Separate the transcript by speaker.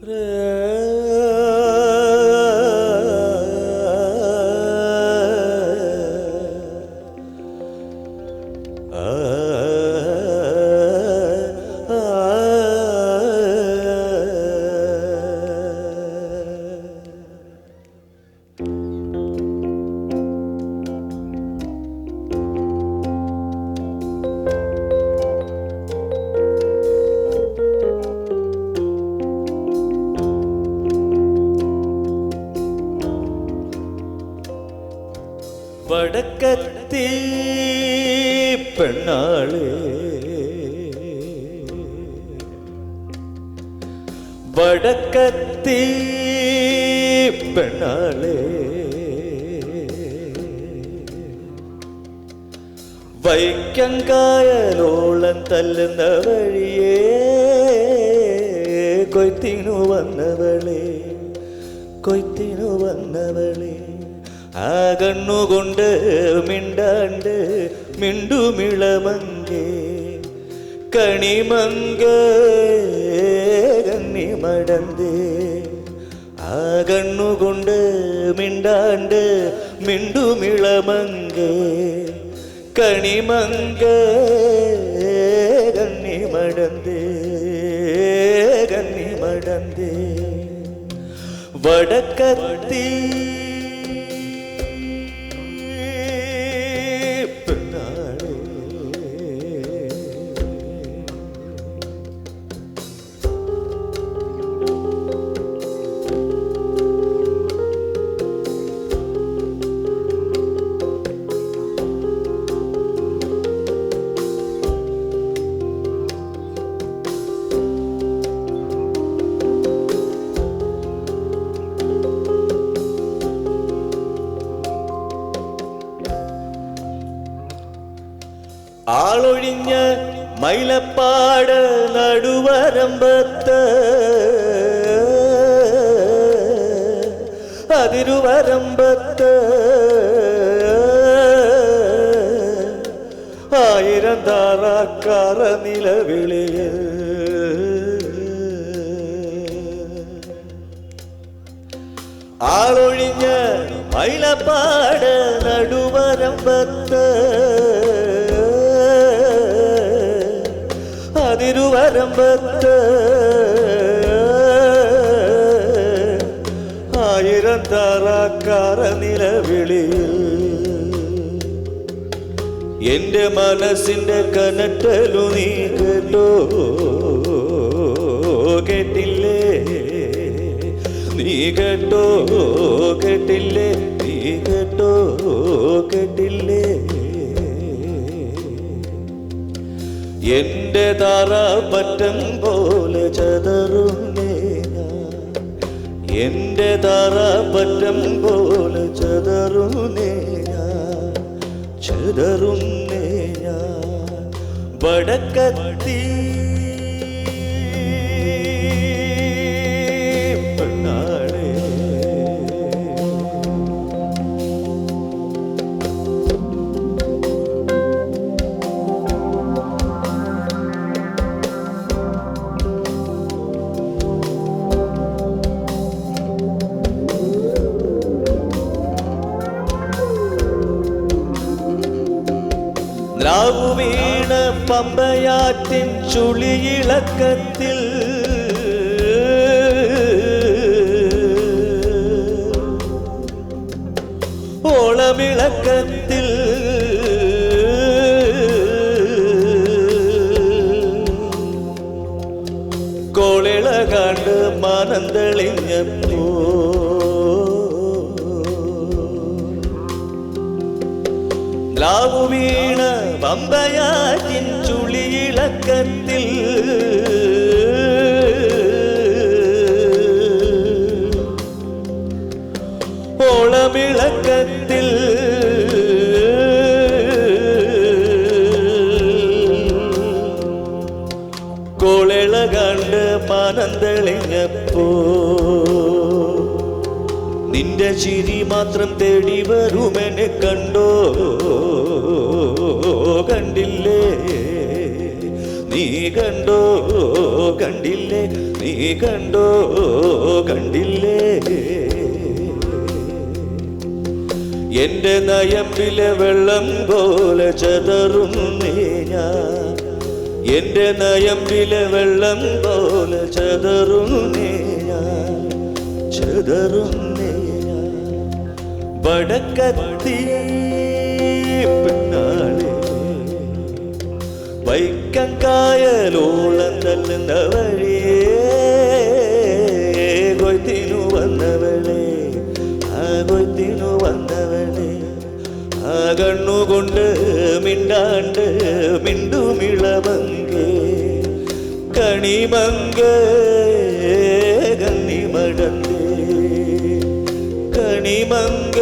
Speaker 1: Uh വടക്കത്തി പെണ്ണാൾ. വടക്കത്തി പെണ്ണാൾ. വൈക്കങ്കായലോളം തല്ലുന്ന വഴിയേ കൊയ്ത്തിനു വന്നവളെ കൊയ്ത്തിനു വന്നവളെ. ആ കണ്ണുകൊണ്ട് മിണ്ടാണ്ട് മിണ്ടുമിളമങ്കേ കണിമങ്ക കണ്ണിമടന്തേ ആ കണ്ണുകൊണ്ട് മിണ്ടാണ്ട് മിണ്ടുമിളമങ്കേ കണിമങ്ക കണ്ണിമടന്തേ കണ്ണിമടന്തേ വടക്കത്തി പെണ്ണാളേ. ആളൊഴിഞ്ഞ മൈലപ്പാട് നടുവരമ്പത്ത്. അതിരുവരമ്പത്ത്. ആയിരം താറാക്കാറ നിലവിളിയിൽ ആളൊഴിഞ്ഞ മൈലപ്പാട് നടുവരമ്പത്ത്. താറാക്കാറ നിലവിളി എന്റെ മനസ്സിന്റെ കനട്ടലു നീ കേട്ടോ? കേട്ടില്ലേ? നീ കേട്ടോ? കേട്ടില്ലേ? നീ കേട്ടോ? കേട്ടില്ലേ? എന്റെ പറ്റം പോലെ ചതറുന്നേ ഞാൻ എന്റെ താറാപ്പറ്റം പോലെ ചതറുന്നേ ഞാൻ ചതറുന്നേ ഞാൻ വടക്കത്തി പമ്പയാറ്റിൻ ചുളിയിളക്കത്തിൽ. ഓളമിളക്കത്തിൽ. കോളിള കണ്ട് മനം തെളിഞ്ഞപ്പോ ലാവു വീണ പമ്പയാറ്റിൻ ചുളിയിളക്കത്തിൽ ഓളമിളക്കത്തിൽ കോളിള കണ്ട് മനം തെളിഞ്ഞപ്പോ നിന്റെ ചിരി മാത്രം തേടി വരുമെന്നെ കണ്ടോ? കണ്ടില്ലേ? നീ കണ്ടോ? കണ്ടില്ലേ? നീ കണ്ടോ? കണ്ടില്ലേ? എന്റെ നയമ്പിലെ വെള്ളം പോലെ ചതറുന്നേ ഞാൻ. എന്റെ നയമ്പിലെ വെള്ളം പോലെ ചതറുന്നേ ഞാൻ. ചതറുന്നേ വടക്കത്തി പിന്നാളെ വൈക്കം കായലോളം തല്ലുന്ന വഴിയേ കൊയ്ത്തിനു വന്നവളെ ആ കൊയ്ത്തിനു വന്നവളെ. ആ കണ്ണുകൊണ്ട് മിണ്ടാണ്ട് മിണ്ടുമിളമങ്കേ കണിമങ്ക. കണിമങ്ക